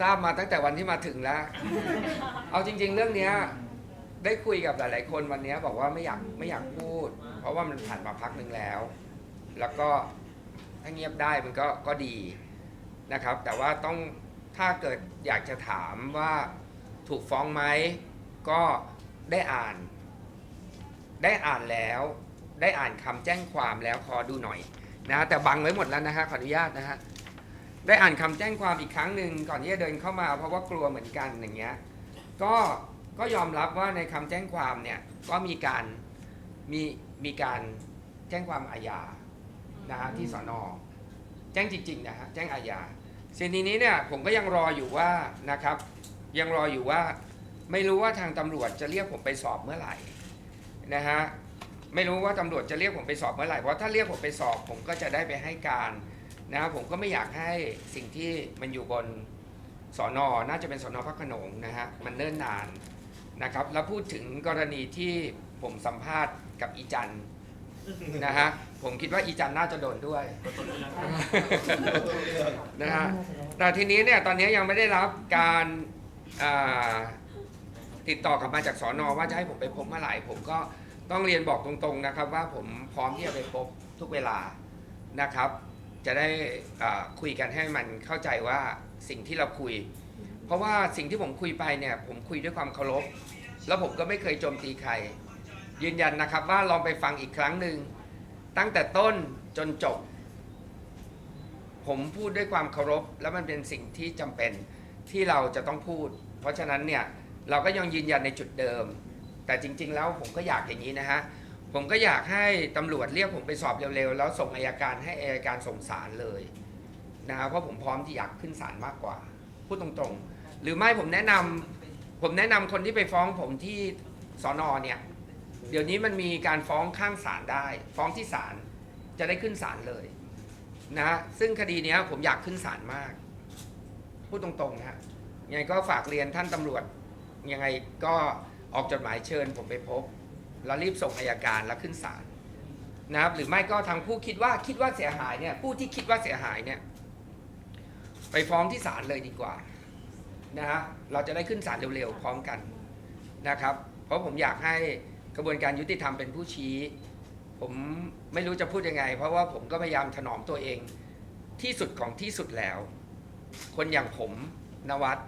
ทราบมาตั้งแต่วันที่มาถึงแล้ว เอาจริง ๆ เรื่องเนี้ยได้คุยกับหลายๆคนวันเนี้ยบอกว่าไม่อยากไม่อยากพูด เพราะว่ามันผ่านมาพักหนึ่งแล้ว แล้วก็ถ้าเงียบได้มันก็ก็ดีนะครับ แต่ว่าต้องถ้าเกิดอยากจะถามว่าถูกฟ้องไหมก็ได้อ่าน ได้อ่านแล้ว ได้อ่านคำแจ้งความแล้วขอดูหน่อยนะฮะแต่บังไว้หมดแล้วนะฮะขออนุญาตนะฮะ ได้อ่านคำแจ้งความอีกครั้งหนึ่งก่อนที่จะเดินเข้ามา เพราะว่ากลัวเหมือนกันอย่างเงี้ยก็ก็ยอมรับว่าในคำแจ้งความเนี่ยก็มีการมีมีการแจ้งความอาญานะฮะที่สอนอแจ้งจริงๆนะฮะแจ้งอาญาสิ่งนี้เนี่ยผมก็ยังรออยู่ว่านะครับ ยังรออยู่ว่าไม่รู้ว่าทางตำรวจจะเรียกผมไปสอบเมื่อไหร่นะฮะไม่รู้ว่าตำรวจจะเรียกผมไปสอบเมื่อไหร่เพราะถ้าเรียกผมไปสอบผมก็จะได้ไปให้การ นะครับผมก็ไม่อยากให้สิ่งที่มันอยู่บนสอนอน่าจะเป็นสอนอพระโขนงนะฮะมันเนิ่นนานนะครับ แล้วพูดถึงกรณีที่ผมสัมภาษณ์กับอีจันนะฮะผมคิดว่าอีจันน่าจะโดนด้วยนะฮะแต่ทีนี้เนี่ยตอนนี้ยังไม่ได้รับการติดต่อกลับมาจากสอนอว่าจะให้ผมไปพบเมื่อไหร่ผมก็ต้องเรียนบอกตรงๆนะครับ ว่าผมพร้อมที่จะไปพบทุกเวลานะครับ จะได้อ่าคุยกันให้มันเข้าใจว่าสิ่งที่เราคุย เพราะว่าสิ่งที่ผมคุยไปเนี่ยผมคุยด้วยความเคารพ แล้วผมก็ไม่เคยโจมตีใคร ยืนยันนะครับว่าลองไปฟังอีกครั้งหนึ่งตั้งแต่ต้นจนจบ ผมพูดด้วยความเคารพ แล้วมันเป็นสิ่งที่จำเป็นที่เราจะต้องพูด เพราะฉะนั้นเนี่ยเราก็ยังยืนยันในจุดเดิม แต่จริง ๆ แล้วผมก็อยากอย่างนี้นะฮะ ผมก็อยากให้ตำรวจเรียกผมไปสอบเร็วๆ แล้วส่งอายการให้อายการส่งสารเลยนะฮะเพราะผมพร้อมที่อยากขึ้นศาลมากกว่า พูดตรงๆ หรือไม่ผมแนะนำผมแนะนำคนที่ไปฟ้องผมที่สอนอเนี่ย เดี๋ยวนี้มันมีการฟ้องข้างศาลได้ ฟ้องที่ศาลจะได้ขึ้นศาลเลยนะฮะซึ่งคดีเนี้ยผมอยากขึ้นศาลมาก พูดตรงๆนะฮะยังไงก็ฝากเรียนท่านตำรวจยังไงก็ออกจดหมายเชิญผมไปพบ แล้วรีบส่งอายการแล้วขึ้นศาลนะครับหรือไม่ก็ทางผู้คิดว่าคิดว่าเสียหายเนี่ยผู้ที่คิดว่าเสียหายเนี่ยไปฟ้องที่ศาลเลยดีกว่านะฮะเราจะได้ขึ้นศาลเร็วๆพร้อมกันนะครับ เพราะผมอยากให้กระบวนการยุติธรรมเป็นผู้ชี้ ผมไม่รู้จะพูดยังไง เพราะว่าผมก็พยายามถนอมตัวเองที่สุดของที่สุดแล้ว คนอย่างผมนวัด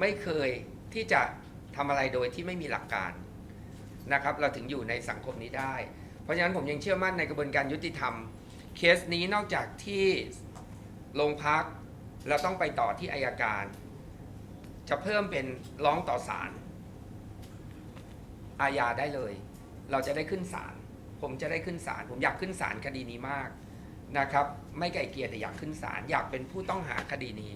ไม่เคยที่จะทำอะไรโดยที่ไม่มีหลักการ นะครับเราถึงอยู่ในสังคมนี้ได้ เพราะฉะนั้นผมยังเชื่อมั่นในกระบวนการยุติธรรม เคสนี้นอกจากที่โรงพักเราต้องไปต่อที่อายการ จะเพิ่มเป็นร้องต่อศาลอาญาได้เลย เราจะได้ขึ้นศาลผมจะได้ขึ้นศาลผมอยากขึ้นศาลคดีนี้มาก นะครับ ไม่ไกลเกลียแต่อยากขึ้นศาลอยากเป็นผู้ต้องหาคดีนี้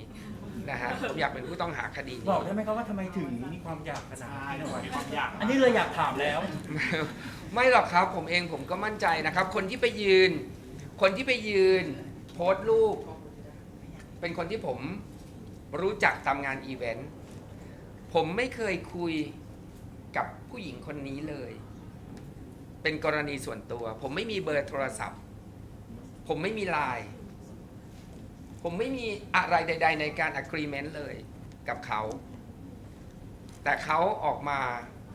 นะฮะผมอยากเป็นผู้ต้องหาคดีบนี้ อกได้ไหมครับว่าทำไมถึงมีความอยากขนาดใช่นี้นะมีความอยากอันนี้เลยอยากถามแล้ว ไม่หรอกครับผมเองผมก็มั่นใจนะครับ คนที่ไปยืน คนที่ไปยืน โพสต์รูป เป็นคนที่ผมรู้จักตามงานอีเวนต์ผมไม่เคยคุยกับผู้หญิงคนนี้เลย เป็นกรณีส่วนตัว ผมไม่มีเบอร์โทรศัพท์ ผมไม่มีไลน์ผมไม่มีอะไรใด ๆ ในการ agreement เลยกับเขา แต่เขาออกมา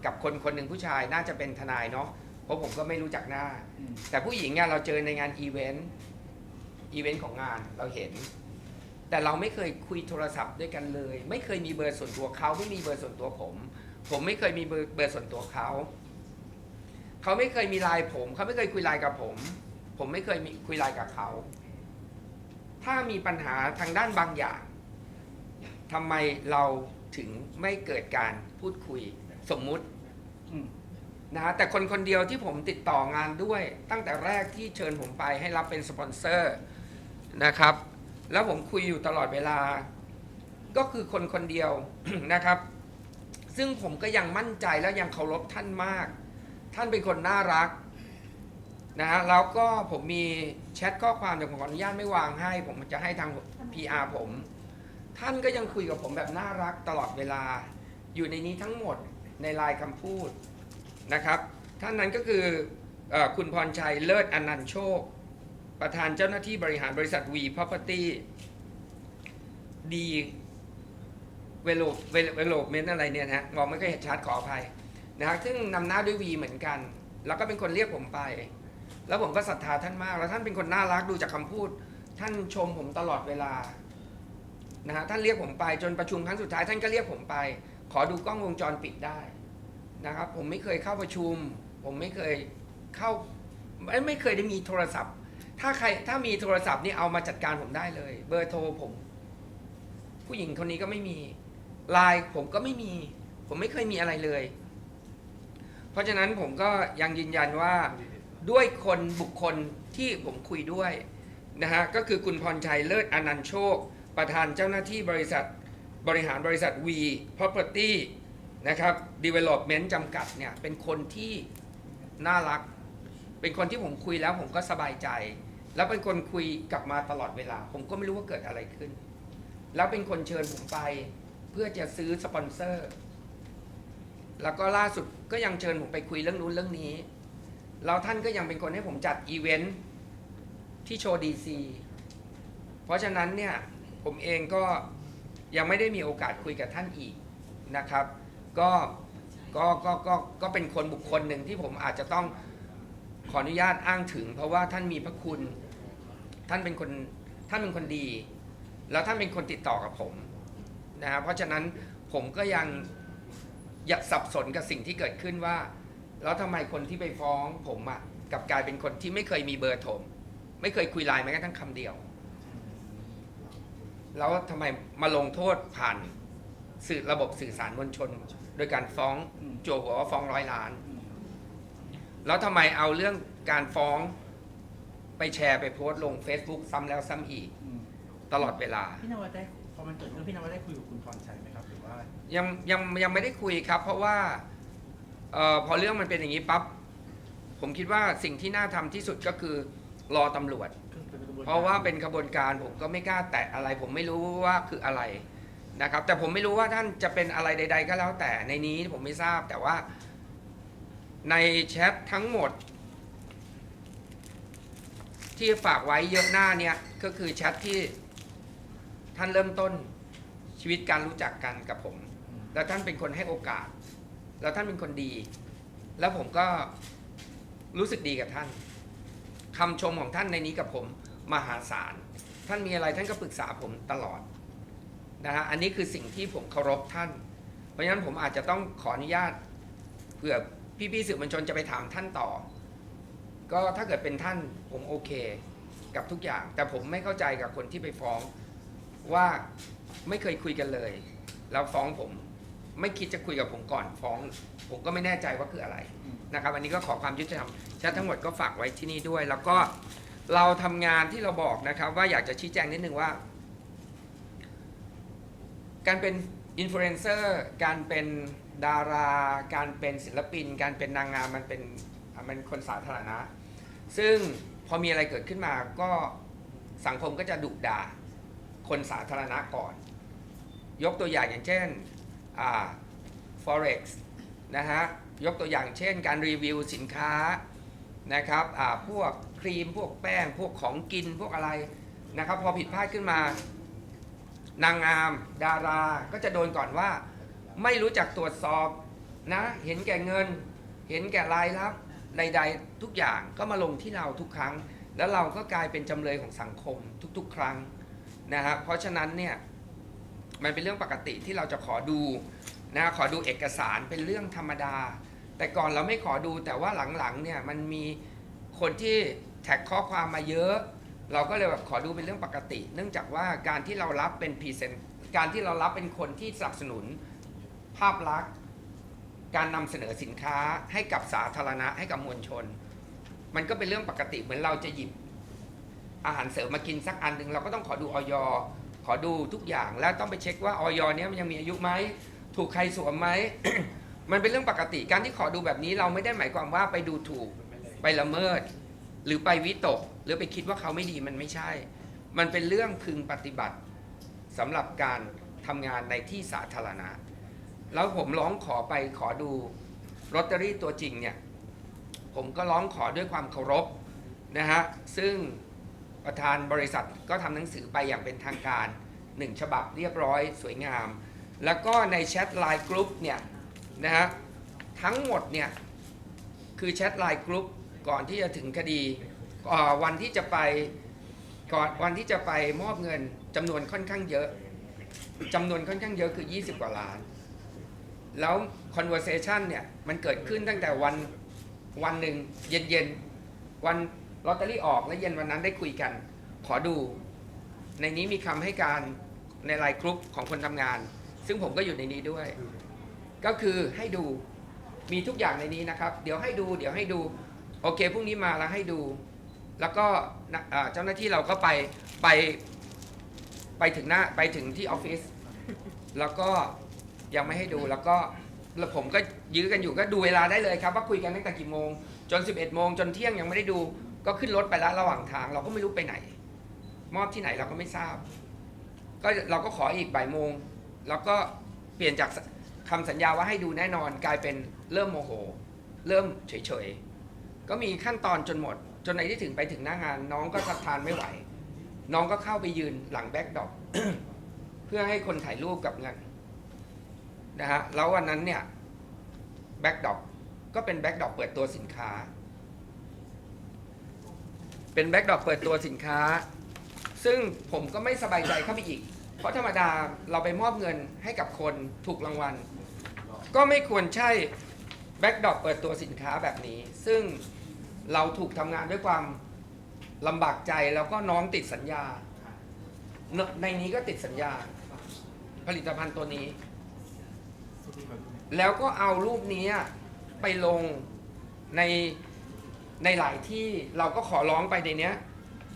กับคนคนหนึ่งผู้ชายน่าจะเป็นทนายเนาะเพราะผมก็ไม่รู้จักหน้าแต่ผู้หญิงเนี่ยเราเจอในงานอีเวนต์อีเวนต์ของงานเราเห็น แต่เราไม่เคยคุยโทรศัพท์ด้วยกันเลย ไม่เคยมีเบอร์ส่วนตัวเขาไม่มีเบอร์ส่วนตัวผม ผมไม่เคยมีเบอร์เบอร์ส่วนตัวเขา เขาไม่เคยมีไลน์ผม เขาไม่เคยคุยไลน์กับผม ผมไม่เคยมีคุยไลน์กับเขา ถ้ามีปัญหาทางด้านบางอย่างทำไมเราถึงไม่เกิดการพูดคุยสมมุติอืมนะฮะแต่คนคนเดียวที่ผมติดต่องานด้วย ตั้งแต่แรกที่เชิญผมไปให้รับเป็นสปอนเซอร์นะครับ แล้วผมคุยอยู่ตลอดเวลา ก็คือคนคนเดียวนะครับ ซึ่งผมก็ยังมั่นใจและยังเคารพท่านมาก ท่านเป็นคนน่ารัก นะฮะแล้วก็ผมมีแชทข้อความแต่ผมขออนุญาตไม่วางให้ ผมจะให้ทาง PR ผม ท่านก็ยังคุยกับผมแบบน่ารักตลอดเวลา อยู่ในนี้ทั้งหมดในลายคำพูดนะครับ ท่านนั้นก็คืออคุณพรชัยเลิศอนันต์โชค ประธานเจ้าหน้าที่บริหารบริษัท V Property ดีเวลเวลเมนอะไรเนี่ยนะฮะมองไม่ค่อยเห็นชัดขออภัยนะฮะซึ่งนำหน้าด้วย V เหมือนกัน แล้วก็เป็นคนเรียกผมไป แล้วผมก็ศรัทธาท่านมาก แล้วท่านเป็นคนน่ารักดูจากคำพูด ท่านชมผมตลอดเวลานะฮะท่านเรียกผมไปจนประชุมครั้งสุดท้ายท่านก็เรียกผมไป ขอดูกล้องวงจรปิดได้นะครับ ผมไม่เคยเข้าประชุม ผมไม่เคยเข้าไม่ไม่เคยได้มีโทรศัพท์ ถ้าใครถ้ามีโทรศัพท์นี่เอามาจัดการผมได้เลย เบอร์โทรผม ผู้หญิงคนนี้ก็ไม่มีไลน์ผมก็ไม่มี ผมไม่เคยมีอะไรเลย เพราะฉะนั้นผมก็ยังยืนยันว่า ด้วยคนบุคคลที่ผมคุยด้วยนะฮะก็คือคุณพรชัยเลิศอนันต์โชค ประธานเจ้าหน้าที่บริษัทบริหารบริษัท V Property นะครับ Development จำกัดเนี่ยเป็นคนที่น่ารัก เป็นคนที่ผมคุยแล้วผมก็สบายใจ แล้วเป็นคนคุยกลับมาตลอดเวลา ผมก็ไม่รู้ว่าเกิดอะไรขึ้น แล้วเป็นคนเชิญผมไป เพื่อจะซื้อสปอนเซอร์ แล้วก็ล่าสุดก็ยังเชิญผมไปคุยเรื่องนู้นเรื่องนี้ แล้วท่านก็ยังเป็นคนให้ผมจัดอีเวนท์ที่โชว์ดีซีเพราะฉะนั้นเนี่ยผมเองก็ยังไม่ได้มีโอกาสคุยกับท่านอีกนะครับ ก็ก็ก็ก็ก็เป็นคนบุคคลหนึ่งที่ผมอาจจะต้องขออนุญาตอ้างถึง เพราะว่าท่านมีพระคุณ ท่านเป็นคนท่านเป็นคนดี แล้วท่านเป็นคนติดต่อกับผมนะฮะเพราะฉะนั้นผมก็ยังอยากสับสนกับสิ่งที่เกิดขึ้นว่า แล้วทำไมคนที่ไปฟ้องผมอะกลับกลายเป็นคนที่ไม่เคยมีเบอร์โทรไม่เคยคุยไลน์แม้กระทั่งคำเดียว แล้วทำไมมาลงโทษผ่านสื่อระบบสื่อสารมวลชน โดยการฟ้องอืมโจหัวว่าฟ้องร้อยล้านอืมแล้วทำไมเอาเรื่องการฟ้องไปแชร์ไปโพสต์ลง Facebook ซ้ำแล้วซ้ำอีกอืมตลอดเวลา พี่นวัดได้พอมันเกิดเรื่องพี่นวัดได้คุยกับคุณพรชัยไหมครับหรือว่ายังยังยังไม่ได้คุยครับ เพราะว่า เออพอเรื่องมันเป็นอย่างนี้ปั๊บผมคิดว่าสิ่งที่น่าทำที่สุดก็คือรอตำรวจ เพราะว่าเป็นขบวนการผมก็ไม่กล้าแตะอะไร ผมไม่รู้ว่าคืออะไรนะครับ แต่ผมไม่รู้ว่าท่านจะเป็นอะไรใด ๆ ก็แล้วแต่ในนี้ผมไม่ทราบแต่ว่า ในแชททั้งหมด ที่ฝากไว้เยอะหน้าเนี่ยก็คือแชทที่ท่านเริ่มต้นชีวิตการรู้จักกันกับผม แล้วท่านเป็นคนให้โอกาส แล้วท่านเป็นคนดี แล้วผมก็รู้สึกดีกับท่านคำชมของท่านในนี้กับผมมหาศาล ท่านมีอะไรท่านก็ปรึกษาผมตลอดนะฮะอันนี้คือสิ่งที่ผมเคารพท่าน เพราะฉะนั้นผมอาจจะต้องขออนุญาตเผื่อพี่ๆสื่อมวลชนจะไปถามท่านต่อ ก็ถ้าเกิดเป็นท่านผมโอเคกับทุกอย่าง แต่ผมไม่เข้าใจกับคนที่ไปฟ้องว่าไม่เคยคุยกันเลย แล้วฟ้องผม ไม่คิดจะคุยกับผมก่อนฟ้อง ผมก็ไม่แน่ใจว่าคืออะไรอืมนะครับอันนี้ก็ขอความยุติธรรมแชททั้งหมดก็ฝากไว้ที่นี่ด้วย แล้วก็เราทำงานที่เราบอกนะครับ ว่าอยากจะชี้แจงนิดนึงว่า การเป็นอินฟลูเอนเซอร์การเป็นดารา การเป็นศิลปิน การเป็นนางงามมันเป็นอะมันคนสาธารณะ ซึ่งพอมีอะไรเกิดขึ้นมาก็สังคมก็จะดุด่าคนสาธารณะก่อน ยกตัวอย่างอย่างเช่นอ่า forex นะฮะ ยกตัวอย่างเช่นการรีวิวสินค้านะครับอ่าพวกครีมพวกแป้ง พวกของกินพวกอะไรนะครับ พอผิดพลาดขึ้นมา นางงามดาราก็จะโดนก่อนว่า ไม่รู้จักตรวจสอบนะ เห็นแก่เงิน เห็นแก่รายรับใด ๆ ทุกอย่างก็มาลงที่เราทุกครั้ง แล้วเราก็กลายเป็นจำเลยของสังคมทุกๆ ครั้งนะฮะเพราะฉะนั้นเนี่ย มันเป็นเรื่องปกติที่เราจะขอดูนะขอดูเอกสารเป็นเรื่องธรรมดา แต่ก่อนเราไม่ขอดูแต่ว่าหลังๆเนี่ยมันมีคนที่แท็กข้อความมาเยอะ เราก็เลยแบบขอดูเป็นเรื่องปกติ เนื่องจากว่าการที่เรารับเป็นพรีเซนต์การที่เรารับเป็นคนที่สนับสนุนภาพลักษณ์ การนำเสนอสินค้าให้กับสาธารณะให้กับมวลชน มันก็เป็นเรื่องปกติเหมือนเราจะหยิบอาหารเสริมมากินสักอันหนึ่งเราก็ต้องขอดูออย ขอดูทุกอย่างแล้วต้องไปเช็คว่าออยเนี้ยมันยังมีอายุไหมถูกใครสวมไหม มันเป็นเรื่องปกติการที่ขอดูแบบนี้เราไม่ได้หมายความว่าไปดูถูกไปละเมิด หรือไปวิตก หรือไปคิดว่าเขาไม่ดีมันไม่ใช่ มันเป็นเรื่องพึงปฏิบัติสำหรับการทำงานในที่สาธารณะ แล้วผมร้องขอไปขอดูลอตเตอรี่ตัวจริงเนี่ย ผมก็ร้องขอด้วยความเคารพนะฮะ ซึ่ง ประธานบริษัทก็ทำหนังสือไปอย่างเป็นทางการหนึ่งฉบับเรียบร้อยสวยงาม แล้วก็ในแชทไลน์กรุ๊ปเนี่ยนะฮะทั้งหมดเนี่ยคือแชทไลน์กรุ๊ปก่อนที่จะถึงคดีวันที่จะไปก่อนวันที่จะไปมอบเงินจำนวนค่อนข้างเยอะจำนวนค่อนข้างเยอะคือ 20 กว่าล้าน แล้ว conversation เนี่ยมันเกิดขึ้นตั้งแต่วันวันหนึ่งเย็นเย็นๆวัน ลอตเตอรี่ออกและเย็นวันนั้นได้คุยกัน ขอดู ในนี้มีคำให้การในไลน์กรุ๊ปของคนทำงาน ซึ่งผมก็อยู่ในนี้ด้วย ก็คือให้ดูมีทุกอย่างในนี้นะครับ เดี๋ยวให้ดู เดี๋ยวให้ดู โอเคพรุ่งนี้มาแล้วให้ดู แล้วก็อ่าเจ้าหน้าที่เราก็ไปไปไปถึงหน้าไปถึงที่ออฟฟิศแล้วก็ยังไม่ให้ดูแล้วก็แล้วผมก็ยื้อกันอยู่ก็ดูเวลาได้เลยครับ ว่าคุยกันตั้งแต่กี่โมง จน 11โมงจนเที่ยงยังไม่ได้ดู ก็ขึ้นรถไปแล้วระหว่างทาง เราก็ไม่รู้ไปไหน มอบที่ไหนเราก็ไม่ทราบ ก็เราก็ขออีกบ่ายโมง แล้วก็เปลี่ยนจากคำสัญญาว่าให้ดูแน่นอนกลายเป็นเริ่มโมโห เริ่มเฉยๆ ก็มีขั้นตอนจนหมด จนในที่ถึงไปถึงหน้างาน น้องก็ทัดทานไม่ไหว น้องก็เข้าไปยืนหลังแบ็กดอปเพื่อให้คนถ่ายรูปกับเงินนะฮะแล้ววันนั้นเนี่ยแบ็กดอปก็เป็นแบ็กดอปเปิดตัวสินค้า เป็นแบ็กดรอปเปิดตัวสินค้า ซึ่งผมก็ไม่สบายใจเข้าไปอีก เพราะธรรมดาเราไปมอบเงินให้กับคนถูกรางวัล ก็ไม่ควรใช่แบ็กดรอปเปิดตัวสินค้าแบบนี้ ซึ่งเราถูกทำงานด้วยความลำบากใจแล้วก็น้องติดสัญญา ในนี้ก็ติดสัญญา ผลิตภัณฑ์ตัวนี้ แล้วก็เอารูปนี้ไปลงใน ในหลายที่เราก็ขอร้องไปในเนี้ย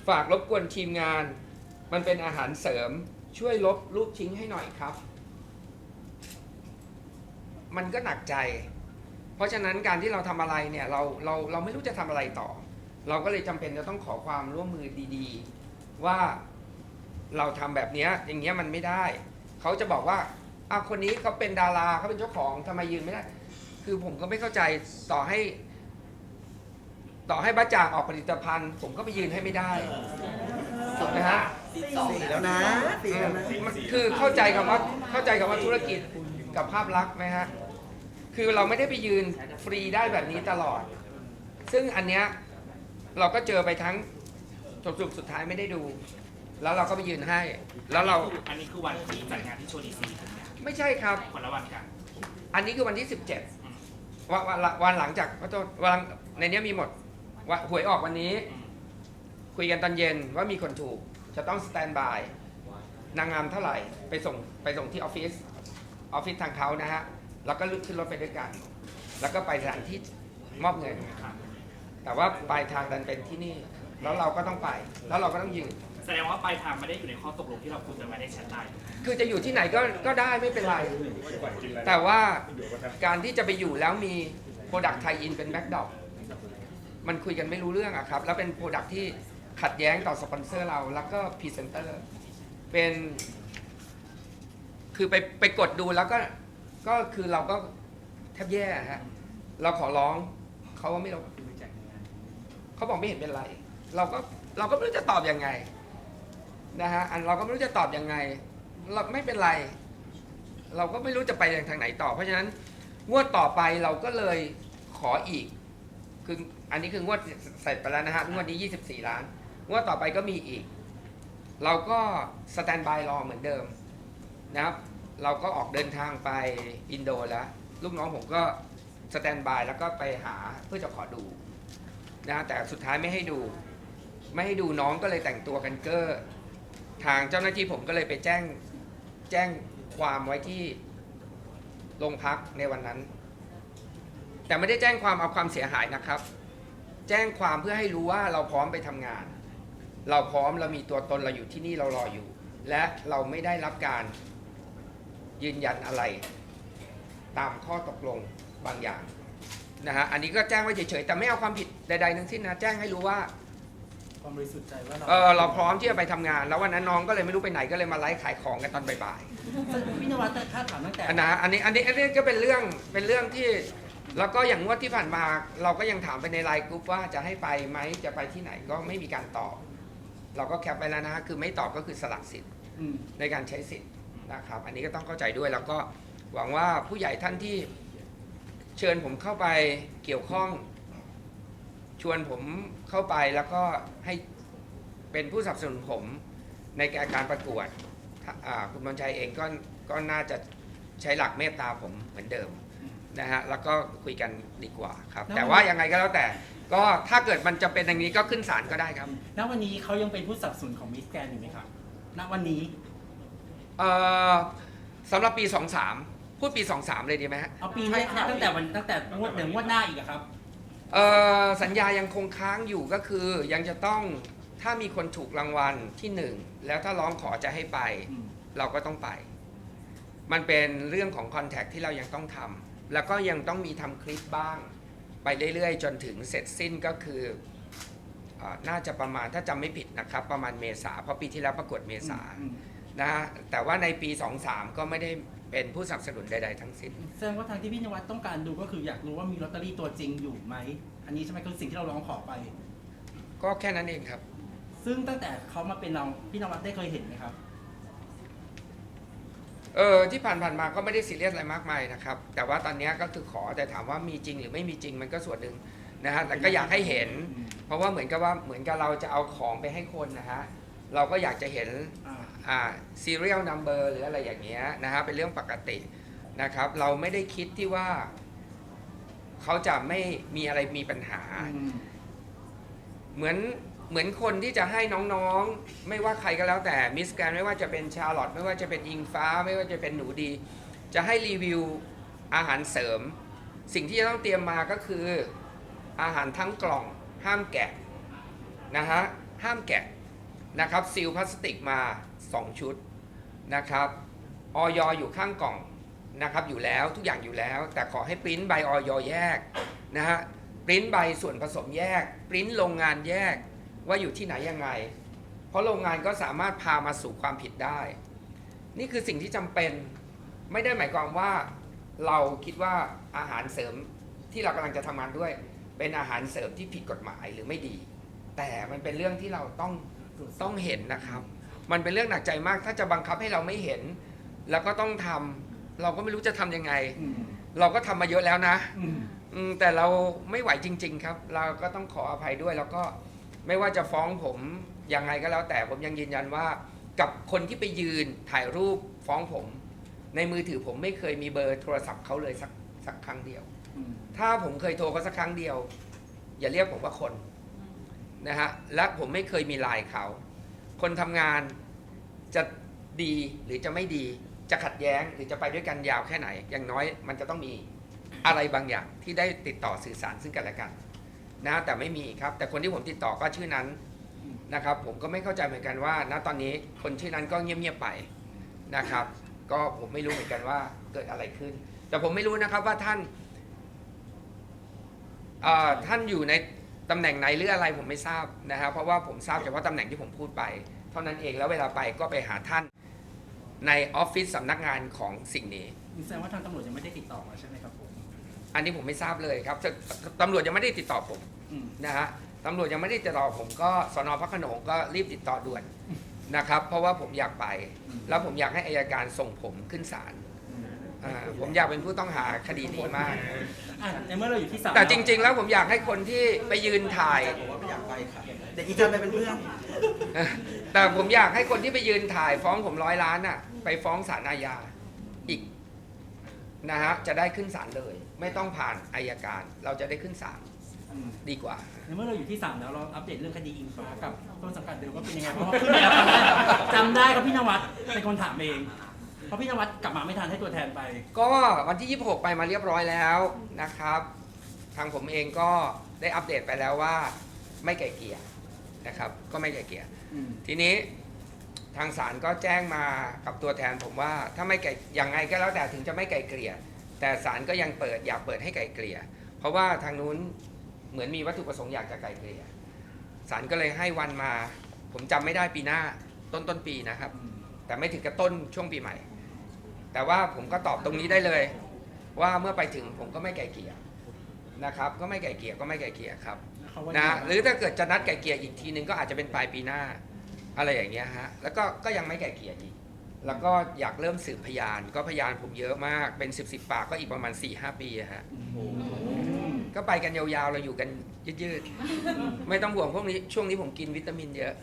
ฝากรบกวนทีมงาน มันเป็นอาหารเสริมช่วยลบรูปทิ้งให้หน่อยครับ มันก็หนักใจ เพราะฉะนั้นการที่เราทำอะไรเนี่ยเราเราเราไม่รู้จะทำอะไรต่อ เราก็เลยจำเป็นจะต้องขอความร่วมมือดีๆ ว่าเราทำแบบเนี้ยอย่างเงี้ยมันไม่ได้ เขาจะบอกว่าอะคนนี้เขาเป็นดาราเขาเป็นเจ้าของทำไมยืนไม่ได้ คือผมก็ไม่เข้าใจต่อให้ ต่อให้บ้าจ่างออกผลิตภัณฑ์ ผมก็ไปยืนให้ไม่ได้ถูกไหมฮะสี่แล้วนะสี่แล้วนะมันคือเข้าใจคำว่าเข้าใจคำว่าธุรกิจกับภาพลักษณ์ไหมฮะคือเราไม่ได้ไปยืนฟรีได้แบบนี้ตลอด ซึ่งอันเนี้ยเราก็เจอไปทั้งจบสุดสุดท้ายไม่ได้ดู แล้วเราก็ไปยืนให้ แล้วเราอันนี้คือวันที่จัดงานที่โชว์ดีซีถูกไหมไม่ใช่ครับ คนละวันกัน อันนี้คือวันที่ 17วันวันวันหลังจากขอโทษวันในเนี้ยมีหมด วันหวยออกวันนี้อืมคุยกันตอนเย็นว่ามีคนถูก จะต้องสแตนบาย นางงามเท่าไหร่ไปส่งไปส่งที่ออฟฟิศออฟฟิศทางเขานะฮะ แล้วก็ลุกขึ้นรถไปด้วยกัน แล้วก็ไปสถานที่มอบเงินครับแต่ว่าปลายทางดันเป็นที่นี่ แล้วเราก็ต้องไป แล้วเราก็ต้องยืน แสดงว่าปลายทางไม่ได้อยู่ในข้อตกลงที่เราคุยกันมาในแชทไลน์คือจะอยู่ที่ไหนก็ก็ได้ไม่เป็นไร แต่ว่าการที่จะไปอยู่แล้วมีโปรดักต์ไทยอินเป็นแบ็กดอป มันคุยกันไม่รู้เรื่องอะครับ แล้วเป็นโปรดักที่ขัดแย้งต่อสปอนเซอร์เรา แล้วก็พรีเซนเตอร์เป็น คือไปไปกดดูแล้วก็ก็คือเราก็แทบแย่ฮะเราขอร้องเขาว่าไม่ลงเขาบอกไม่เห็นเป็นไร เราก็เราก็ไม่รู้จะตอบยังไงนะฮะอันเราก็ไม่รู้จะตอบยังไง เราไม่เป็นไร เราก็ไม่รู้จะไปทางไหนต่อ เพราะฉะนั้นงวดต่อไปเราก็เลยขออีก คือ อันนี้คืองวดเสร็จไปแล้วนะฮะงวดนี้ 24 ล้าน งวดต่อไปก็มีอีก เราก็สแตนบายรอเหมือนเดิมนะครับ เราก็ออกเดินทางไปอินโดแล้วลูกน้องผมก็สแตนบายแล้วก็ไปหาเพื่อจะขอดูนะฮะแต่สุดท้ายไม่ให้ดู ไม่ให้ดูน้องก็เลยแต่งตัวกันเกอร์ทางเจ้าหน้าที่ผมก็เลยไปแจ้งแจ้งความไว้ที่โรงพักในวันนั้น แต่ไม่ได้แจ้งความเอาความเสียหายนะครับ แจ้งความเพื่อให้รู้ว่าเราพร้อมไปทำงาน เราพร้อมเรามีตัวตนเราอยู่ที่นี่เรารออยู่ และเราไม่ได้รับการยืนยันอะไร ตามข้อตกลงบางอย่างนะฮะอันนี้ก็แจ้งไว้เฉยๆแต่ไม่เอาความผิดใดๆทั้งสิ้นนะแจ้งให้รู้ว่า ความบริสุทธิ์ใจว่าเราเออเราพร้อมที่จะไปทำงาน แล้ววันนั้นน้องก็เลยไม่รู้ไปไหนก็เลยมาไลฟ์ขายของกันตอนบ่ายพี่นวัดแต่ถ้าถามตั้งแต่ๆอันนะอันนี้อันนี้อันนี้ก็เป็นเรื่องเป็นเรื่องที่ แล้วก็อย่างงวดที่ผ่านมาเราก็ยังถามไปในไลน์กรุ๊ปว่าจะให้ไปไหมจะไปที่ไหนก็ไม่มีการตอบ เราก็แคปไปแล้วนะฮะคือไม่ตอบก็คือสลักสิทธิ์อืมในการใช้สิทธิ์นะครับ อันนี้ก็ต้องเข้าใจด้วยแล้วก็หวังว่าผู้ใหญ่ท่านที่เชิญผมเข้าไปเกี่ยวข้อง ชวนผมเข้าไปแล้วก็ให้เป็นผู้สนับสนุนผมในการประกวดอ่าคุณมนชัยเองก็ก็น่าจะใช้หลักเมตตาผมเหมือนเดิม นะฮะแล้วก็คุยกันดีกว่าครับแต่ว่ายังไงก็แล้วแต่ ก็ถ้าเกิดมันจะเป็นอย่างนี้ก็ขึ้นศาลก็ได้ครับณวันนี้เขายังเป็นผู้สนับสนุนของมิสแกนอยู่ไหมครับณวันนี้เอ่อสำหรับปี 23 พูดปี 23 เลยดีไหมฮะเอาปีนี้ตั้งแต่วันตั้งแต่งวดเดี๋ยวงวดหน้าอีกอะครับ เอ่อสัญญายังคงค้างอยู่ก็คือยังจะต้องถ้ามีคนถูกรางวัลที่หนึ่งแล้วถ้าร้องขอจะให้ไป อืม เราก็ต้องไป มันเป็นเรื่องของคอนแทคที่เรายังต้องทำ แล้วก็ยังต้องมีทำคลิปบ้าง ไปเรื่อยๆ จนถึงเสร็จสิ้นก็คือเอ่อน่าจะประมาณถ้าจำไม่ผิดนะครับ ประมาณเมษาเพราะปีที่แล้วประกวดเมษาอืมนะฮะแต่ว่าในปี 23 ก็ไม่ได้เป็นผู้สนับสนุนใดๆทั้งสิ้น แสดงว่าทางที่พี่นวัดต้องการดูก็คืออยากรู้ว่ามีลอตเตอรี่ตัวจริงอยู่ไหม อันนี้ใช่ไหมคือสิ่งที่เราร้องขอไป ก็แค่นั้นเองครับ ซึ่งตั้งแต่เขามาเป็นเราพี่นวัดได้เคยเห็นไหมครับ เออที่ผ่านๆมาก็ไม่ได้ซีเรียสอะไรมากมายนะครับ แต่ว่าตอนเนี้ยก็คือขอแต่ถามว่ามีจริงหรือไม่มีจริงมันก็ส่วนหนึ่งนะฮะแต่ก็อยากให้เห็น เพราะว่าเหมือนกับว่าเหมือนกับเราจะเอาของไปให้คนนะฮะเราก็อยากจะเห็นอ่าอ่า serial number หรืออะไรอย่างเงี้ยนะฮะเป็นเรื่องปกตินะครับ เราไม่ได้คิดที่ว่า เขาจะไม่มีอะไรมีปัญหาอืมเหมือน เหมือนคนที่จะให้น้องๆ ไม่ว่าใครก็แล้วแต่มิสแกรนไม่ว่าจะเป็นชาร์ลอตไม่ว่าจะเป็นอิงฟ้า ไม่ว่าจะเป็นหนูดี จะให้รีวิวอาหารเสริม สิ่งที่จะต้องเตรียมมาก็คืออาหารทั้งกล่องห้ามแกะนะฮะห้ามแกะนะครับซีลพลาสติกมา 2 ชุดนะครับออยอยู่ข้างกล่องนะครับอยู่แล้วทุกอย่างอยู่แล้ว แต่ขอให้ปริ้นใบออยแยกนะฮะปริ้นใบส่วนผสมแยกปริ้นโรงงานแยก ว่าอยู่ที่ไหนยังไง เพราะโรงงานก็สามารถพามาสู่ความผิดได้ นี่คือสิ่งที่จำเป็นไม่ได้หมายความว่าเราคิดว่าอาหารเสริมที่เรากำลังจะทำงานด้วย เป็นอาหารเสริมที่ผิดกฎหมายหรือไม่ดี แต่มันเป็นเรื่องที่เราต้องต้องเห็นนะครับ มันเป็นเรื่องหนักใจมากถ้าจะบังคับให้เราไม่เห็น แล้วก็ต้องทำเราก็ไม่รู้จะทำยังไงอืมเราก็ทำมาเยอะแล้วนะอืมอืมแต่เราไม่ไหวจริง ๆ ครับ เราก็ต้องขออภัยด้วยแล้วก็ ไม่ว่าจะฟ้องผมยังไงก็แล้วแต่ผมยังยืนยันว่า กับคนที่ไปยืนถ่ายรูปฟ้องผม ในมือถือผมไม่เคยมีเบอร์โทรศัพท์เขาเลยสักสักครั้งเดียวอืมถ้าผมเคยโทรเขาสักครั้งเดียว อย่าเรียกผมว่าคนนะฮะและผมไม่เคยมีไลน์เขา คนทำงานจะดีหรือจะไม่ดี จะขัดแย้งหรือจะไปด้วยกันยาวแค่ไหน อย่างน้อยมันจะต้องมีอะไรบางอย่างที่ได้ติดต่อสื่อสารซึ่งกันและกัน นะแต่ไม่มีครับ แต่คนที่ผมติดต่อก็ชื่อนั้นนะครับ ผมก็ไม่เข้าใจเหมือนกันว่า ณตอนนี้คนชื่อนั้นก็เงียบๆไปนะครับ ก็ผมไม่รู้เหมือนกันว่าเกิดอะไรขึ้น แต่ผมไม่รู้นะครับว่าท่านเอ่อท่านอยู่ในตำแหน่งไหนหรืออะไรผมไม่ทราบนะครับ เพราะว่าผมทราบเฉพาะตำแหน่งที่ผมพูดไป เท่านั้นเองแล้วเวลาไปก็ไปหาท่านในออฟฟิศสำนักงานของสิ่งนี้แสดงว่าทางตำรวจยังไม่ได้ติดต่อมาใช่ไหมครับผม อันนี้ผมไม่ทราบเลยครับตตำรวจยังไม่ได้ติดต่อผมอืม นะฮะตำรวจยังไม่ได้ติดต่อผมก็สนพระโขนงก็รีบติดต่อด่วนนะครับ เพราะว่าผมอยากไป แล้วผมอยากให้อายการส่งผมขึ้นศาลอืมอ่าผมอยากเป็นผู้ต้องหาคดีนี้มาก อะในเมื่อเราอยู่ที่ศาลแต่จริง ๆ แล้วผมอยากให้คนที่ไปยืนถ่าย ผมว่าไม่อยากไปค่ะเด็กอีจันไปเป็นเพื่อนแต่ผมอยากให้คนที่ไปยืนถ่ายฟ้องผมร้อยล้านน่ะ ไปฟ้องศาลอาญาอีกนะฮะจะได้ขึ้นศาลเลย ไม่ต้องผ่านอายการ เราจะได้ขึ้นศาลอืม ดีกว่า ในเมื่อเราอยู่ที่ศาลแล้วเราอัปเดตเรื่องคดีอิงฟ้ากับต้นสังกัดเดิมว่าเป็นยังไงเพราะว่าขึ้นมาแล้วจำได้ครับพี่นวัดเป็นคนถามเองเพราะพี่นวัดกลับมาไม่ทันให้ตัวแทนไป ก็วันที่ 26 ไปมาเรียบร้อยแล้วนะครับ ทางผมเองก็ได้อัปเดตไปแล้วว่า ไม่ไก่เกลี่ยนะครับ ก็ไม่ไก่เกลี่ยอืมทีนี้ทางศาลก็แจ้งมากับตัวแทนผมว่าถ้าไม่ไก่ยังไงก็แล้วแต่ถึงจะไม่ไก่เกลี่ย แต่ศาลก็ยังเปิดอยากเปิดให้ไก่เกลี่ย เพราะว่าทางนู้น เหมือนมีวัตถุประสงค์อยากจะไก่เกลี่ยศาลก็เลยให้วันมา ผมจำไม่ได้ปีหน้าต้นต้นปีนะครับอืมแต่ไม่ถึงกับต้นช่วงปีใหม่ แต่ว่าผมก็ตอบตรงนี้ได้เลย ว่าเมื่อไปถึงผมก็ไม่ไก่เกลี่ยนะครับ ก็ไม่ไก่เกลี่ยก็ไม่ไก่เกลี่ยครับเขาว่านะยังไงหรือถ้าเกิดจะนัดไก่เกลี่ยอีกทีนึงก็อาจจะเป็นปลายปีหน้าอะไรอย่างเงี้ยฮะแล้วก็ก็ยังไม่ไก่เกลี่ยอีก แล้วก็อยากเริ่มสืบพยานก็พยานผมเยอะมากเป็น 10บสปากก็อีกประมาณ4ีหปีอะฮะ ก็ไปกันยาวๆ เราอยู่กันยืดๆ ไม่ต้องห่วงพวกนี้ช่วงนี้ผมกินวิตามินเยอะ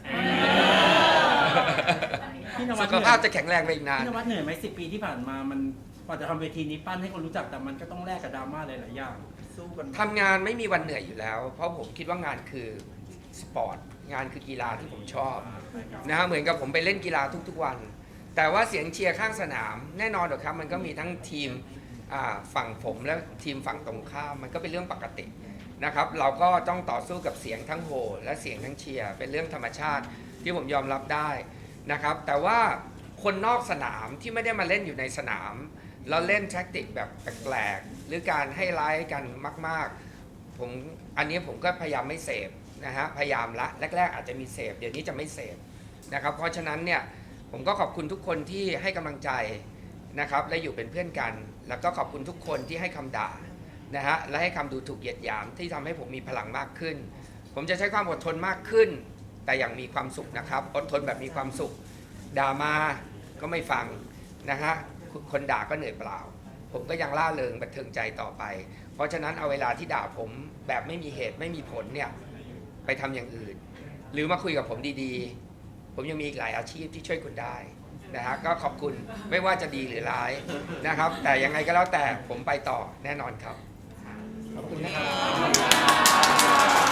พี่นวัสุดขภาพจะแข็งแรงไปอีกนาน พี่นวัดเหนื่อยไหมสิปีที่ผ่านมามันกว่าจะทำเวทีนี้ปั้นให้คนรู้จักแต่มันก็ต้องแลกกับดราม่าหลายๆอย่าง สู้กันทำงานไม่มีวันเหนื่อยอยู่แล้ว เพราะผมคิดว่างานคือสปอร์ต งานคือกีฬาที่ผมชอบนะฮะเหมือนกับผมไปเล่นกีฬาทุกๆวัน แต่ว่าเสียงเชียร์ข้างสนาม แน่นอนหรอกครับ มันก็มีทั้งทีมอ่า ฝั่งผมและทีมฝั่งตรงข้ามมันก็เป็นเรื่องปกตินะครับ เราก็ต้องต่อสู้กับเสียงทั้งโหและเสียงทั้งเชียร์เป็นเรื่องธรรมชาติที่ผมยอมรับได้นะครับ แต่ว่าคนนอกสนามที่ไม่ได้มาเล่นอยู่ในสนามแล้วเล่นแท็กติกแบบแปลกๆหรือการให้ไลฟ์กันมาก ๆ ผมอันนี้ผมก็พยายามไม่เสพนะฮะพยายามละแรก ๆ อาจจะมีเสพเดี๋ยวนี้จะไม่เสพนะครับ เพราะฉะนั้นเนี่ยผมก็ขอบคุณทุกคนที่ให้กำลังใจ นะครับและอยู่เป็นเพื่อนกัน แล้วก็ขอบคุณทุกคนที่ให้คำด่านะฮะและให้คำดูถูกเหยียดหยามที่ทำให้ผมมีพลังมากขึ้น ผมจะใช้ความอดทนมากขึ้น แต่อย่างมีความสุขนะครับอดทนแบบมีความสุขด่ามาก็ไม่ฟังนะฮะคนด่าก็เหนื่อยเปล่า ผมก็ยังล่าเริงบันเทิงใจต่อไป เพราะฉะนั้นเอาเวลาที่ด่าผมแบบไม่มีเหตุไม่มีผลเนี่ยไปทำอย่างอื่น หรือมาคุยกับผมดีๆ ผมยังมีอีกหลายอาชีพที่ช่วยคุณได้ นะฮะก็ขอบคุณไม่ว่าจะดีหรือร้ายนะครับ แต่ยังไงก็แล้วแต่ผมไปต่อแน่นอนครับ ขอบคุณนะครับ